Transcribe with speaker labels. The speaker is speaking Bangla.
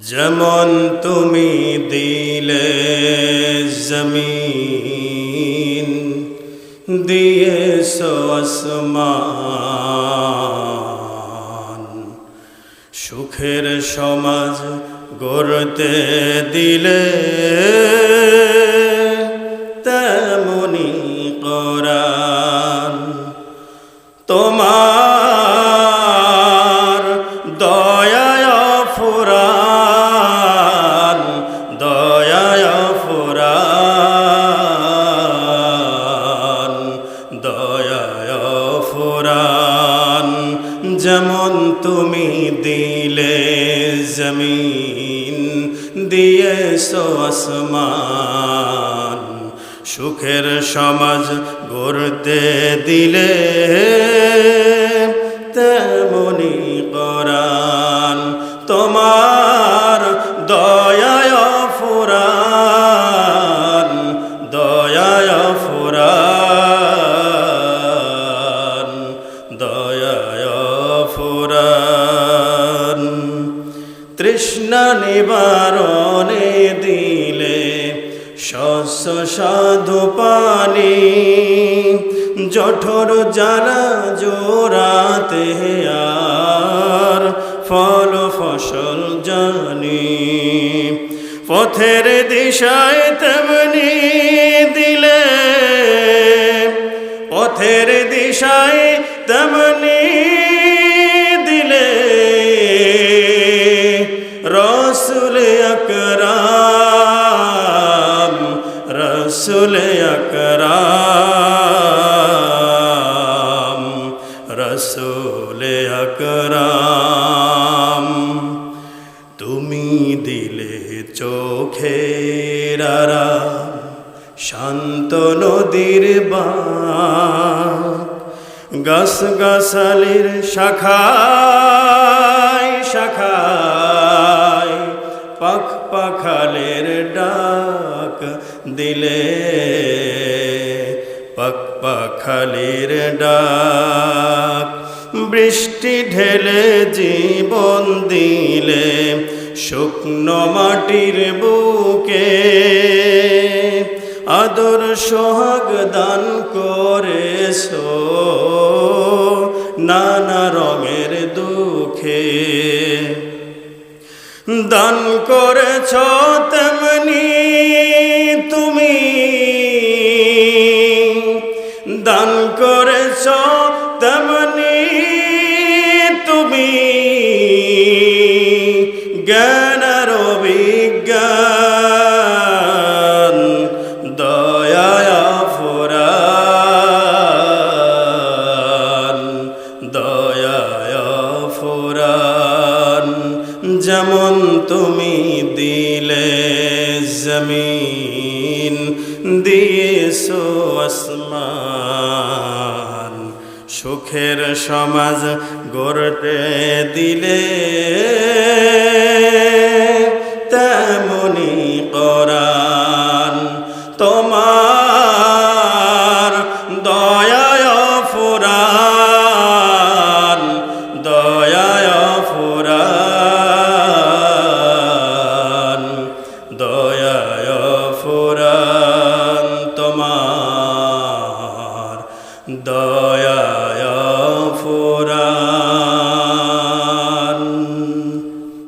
Speaker 1: যেমন তুমি দিলে জমিন দিয়ে আসমান। সুখের সমাজ গড়তে দিলে তেমনি করান। তোমার দয়ায় ফুরান যেমন তুমি দিলে জমিন দিয়ে সসমান সুখের সমাজ গড়তে দিলে তৃষ্ণা নিবারণে দিলে শস্য সাধু পানি। জঠর জ্বালা জোড়াতে আর ফল ফসল জানি। পথের দিশায় তেমনি দিলে পথের দিশায় তেমনি রসুল আকরাম রসুল আকরাম রসুল আকরাম। তুমি দিলে আরাম শান্ত নদীর বাঁক। গাছ শাখায় শাখায় ডাক দিলে। পাখ পাখালির ডাক, বৃষ্টি ঢেলে জীবন দিলে, শুকনো মাটির বুকে। আদর সোহাগ দান করেছ, নানা রঙের দুঃখে। দান করেছ তেমনি দান করেছ তেমনি তুমি জ্ঞানের বিজ্ঞান দয়ায় ফুরান দয়ায় ফুরান। যেমন তুমি দিলে জমিন দিয়েছ আসমান সুখের সমাজ গড়তে দিলে। দয়া